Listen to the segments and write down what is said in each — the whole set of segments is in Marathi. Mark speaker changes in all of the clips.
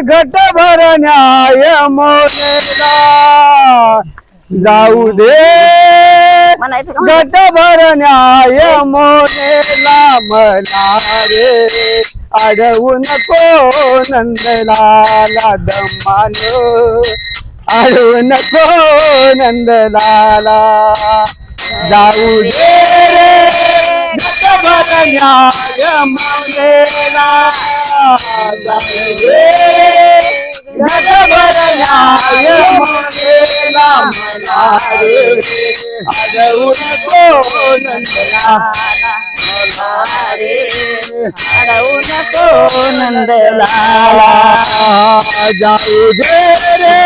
Speaker 1: घट भरण्याय मोनेला जाऊ दे. घट भरण्याय मोनेला मला रे अडवू नको नंदलाला दमान अडवू नको नंदलाला. जाऊ दे. घट भरण्याय मोनेला जाऊ दे घट भरण्याय रे अडवू नको नंदलाला जाऊ दे रे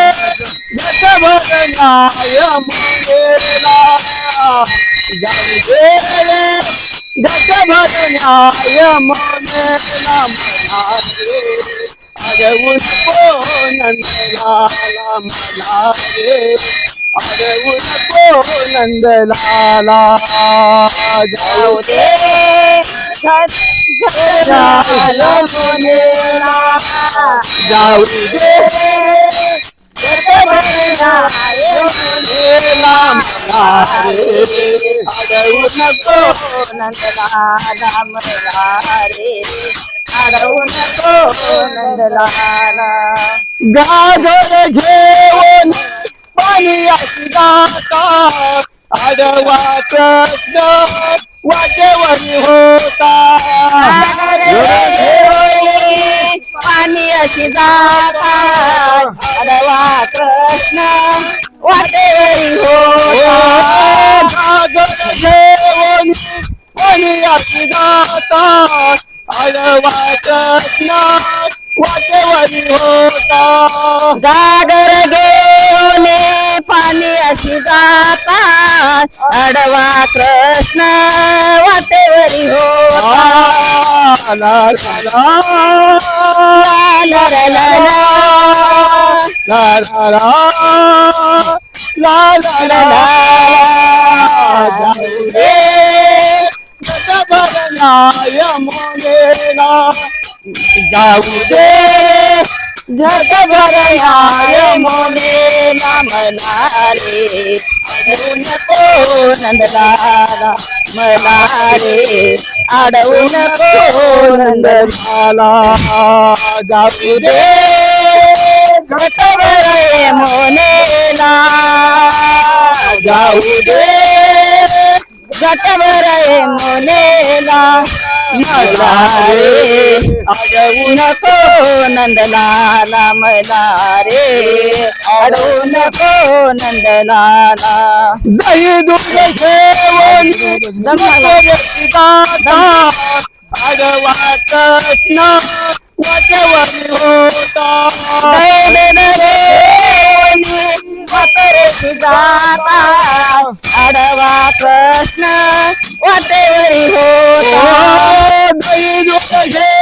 Speaker 1: नंदलाला मला रे अडवू जाऊ
Speaker 2: दे झालं मुनेला
Speaker 1: जाऊ दे मुनेला मला रे अडवू
Speaker 2: मला रे अडवू नको नंदलाला
Speaker 1: गाजर घेऊन पाणी जाता आडवा प्रश्न वाटेवरी होता
Speaker 2: पाणी अशी जाता अडवा प्रश्न वाटेवरी होता.
Speaker 1: गाजर घेऊन पाणी अशी जाता कृष्ण वाटेवरी होता
Speaker 2: गागर घेऊन पाणी अशी जाता अडवा कृष्ण वाटेवरी होता
Speaker 1: ला ला ला
Speaker 2: ला ला ला
Speaker 1: जाऊ दे
Speaker 2: जगभर आय मोने मला रे अडवू नको नंदलाला मला रे अडवू नको नंदलाला.
Speaker 1: जाऊ दे
Speaker 2: घट मोनेला
Speaker 1: जाऊ दे
Speaker 2: घट भराय मोनेला मला रे अडवू नको नंदलाला मला रे. अडवू नको नंदलाला.
Speaker 1: दही दूध घेऊन आडवा कृष्ण वाटेवरी होता.
Speaker 2: जाता अडवा कृष्ण वाटेवरी होता.
Speaker 1: दही दूध घेऊन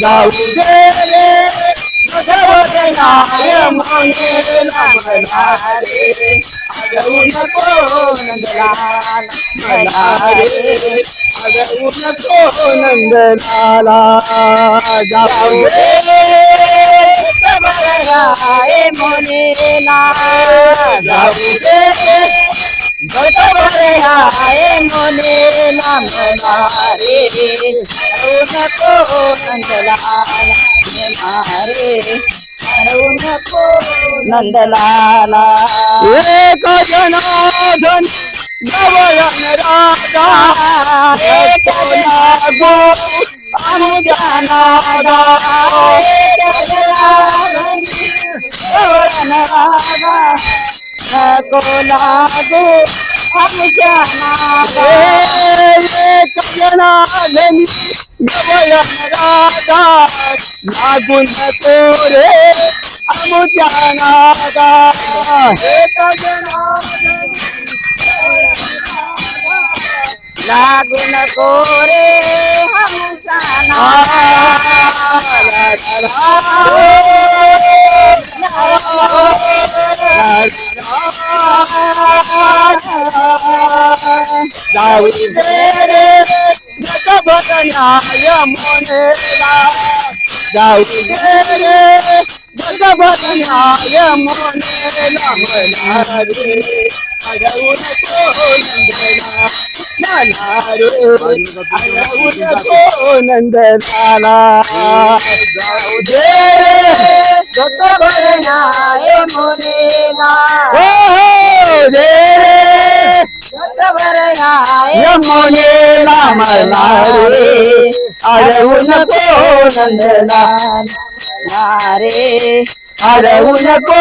Speaker 1: जाऊ दे रे भगवनाय मोनेला मला रे अडवू नको नंदलाला मला रे अडवू नको नंदलाला जाऊ दे
Speaker 2: भरणाय मोनेला
Speaker 1: जाऊ दे
Speaker 2: घट भरणाय मोनेला मला रे अडवू नको नंदलाला. मला रे अडवू नको नंदलाला
Speaker 1: एक जनार्दन गवयन राजा एक लागो अनुजानादा.
Speaker 2: नको लागू आमच्या नादा
Speaker 1: एक जनार्दन नवयन राधा. लागून नको रे अमुच्या नादा
Speaker 2: लागू नको रे आमच्या
Speaker 1: जाऊ दे रे जगभर न्याय मोनेला जाऊ दे रे जगभर न्याय मोनेला मला रे अडवू नको नंदना लाला रे अडवू नको नंदनाला नंदलाल नंदना
Speaker 2: रे
Speaker 1: अडवू नको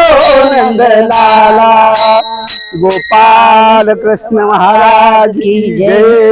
Speaker 1: नंदलाला गोपाल कृष्ण महाराज की जय।